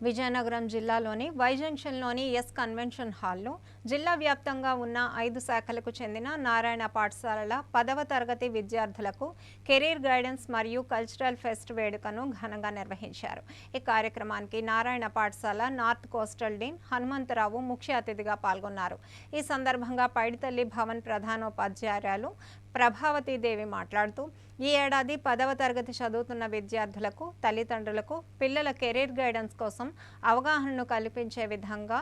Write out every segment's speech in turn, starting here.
విజయనగరం జిల్లాలోని వైజంక్షన్లోని yes convention హాల్లో జిల్లా వ్యాప్తంగా ఉన్న ఐదు శాఖలకు చెందిన నారాయణ పాఠశాలల పదవ తరగతి విద్యార్థులకు కెరీర్ గైడెన్స్ మరియు కల్చరల్ ఫెస్ట్ వేడుకను ఘనంగా నిర్వహించారు. ఈ కార్యక్రమానికి నారాయణ పాఠశాల నార్త్ కోస్టల్ డీన్ హనుమంతరావు ముఖ్య అతిథిగా పాల్గొన్నారు. ఈ సందర్భంగా పైడితల్లి భవన్ ప్రధానోపాధ్యాయురాలు ప్రభావతి దేవి మాట్లాడుతూ ఈ ఏడాది పదవ తరగతి చదువుతున్న విద్యార్థులకు తల్లిదండ్రులకు పిల్లల కెరీర్ గైడెన్స్ కోసం అవగాహనను కల్పించే విధంగా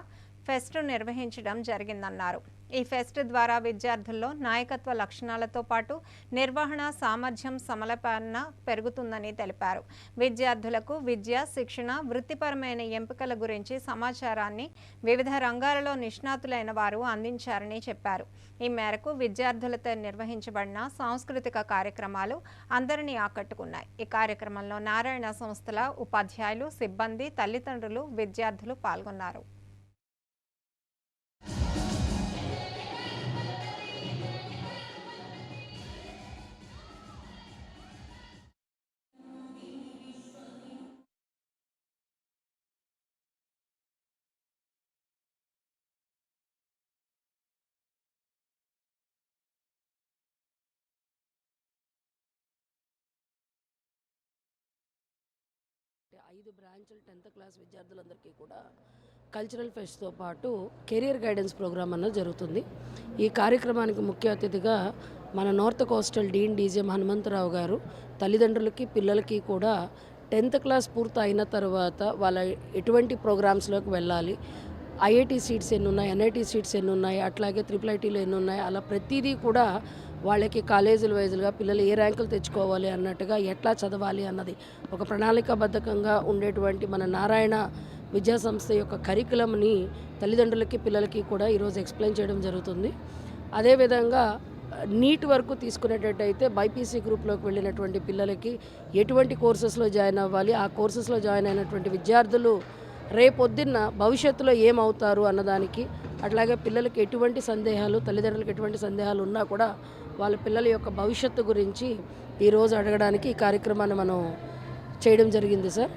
ఫెస్ట్ నిర్వహించడం జరిగిందన్నారు. ఈ ఫెస్ట్ ద్వారా విద్యార్థుల్లో నాయకత్వ లక్షణాలతో పాటు నిర్వహణ సామర్థ్యం సమలపాలన పెరుగుతుందని తెలిపారు. విద్యార్థులకు విద్య శిక్షణ వృత్తిపరమైన ఎంపికల గురించి సమాచారాన్ని వివిధ రంగాలలో నిష్ణాతులైన వారు అందించారని చెప్పారు. ఈ మేరకు విద్యార్థులతో నిర్వహించబడిన సాంస్కృతిక కార్యక్రమాలు అందరినీ ఆకట్టుకున్నాయి. ఈ కార్యక్రమంలో నారాయణ సంస్థల ఉపాధ్యాయులు సిబ్బంది తల్లిదండ్రులు విద్యార్థులు పాల్గొన్నారు. ఐదు బ్రాంచులు టెన్త్ క్లాస్ విద్యార్థులందరికీ కూడా కల్చరల్ ఫెస్ట్తో పాటు కెరియర్ గైడెన్స్ ప్రోగ్రామ్ అన్నది జరుగుతుంది. ఈ కార్యక్రమానికి ముఖ్య అతిథిగా మన north coastal dean DGM Hanumantharao గారు తల్లిదండ్రులకి పిల్లలకి కూడా టెన్త్ క్లాస్ పూర్తి అయిన తర్వాత వాళ్ళ ఎటువంటి ప్రోగ్రామ్స్లోకి వెళ్ళాలి ఐఐటి సీట్స్ ఎన్ని ఉన్నాయి ఎన్ఐటి సీట్స్ ఎన్ని ఉన్నాయి అట్లాగే త్రిపుల్ ఐటీలు ఎన్ని ఉన్నాయి అలా ప్రతిదీ కూడా వాళ్ళకి కాలేజీల వైజులుగా పిల్లలు ఏ ర్యాంకులు తెచ్చుకోవాలి అన్నట్టుగా ఎట్లా చదవాలి అన్నది. ఒక ప్రణాళికాబద్ధకంగా ఉండేటువంటి మన నారాయణ విద్యా సంస్థ యొక్క కరికులంని తల్లిదండ్రులకి పిల్లలకి కూడా ఈరోజు ఎక్స్ప్లెయిన్ చేయడం జరుగుతుంది. అదేవిధంగా నీట్ వరకు తీసుకునేటట్టయితే బైపీసీ గ్రూప్లోకి వెళ్ళినటువంటి పిల్లలకి ఎటువంటి కోర్సెస్లో జాయిన్ అవ్వాలి ఆ కోర్సెస్లో జాయిన్ అయినటువంటి విద్యార్థులు రేపొద్దున్న భవిష్యత్తులో ఏమవుతారు అన్నదానికి అట్లాగే పిల్లలకి ఎటువంటి సందేహాలు తల్లిదండ్రులకు ఎటువంటి సందేహాలు ఉన్నా కూడా వాళ్ళ పిల్లల యొక్క భవిష్యత్తు గురించి ఈరోజు అడగడానికి ఈ కార్యక్రమాన్ని మనం చేయడం జరిగింది సార్.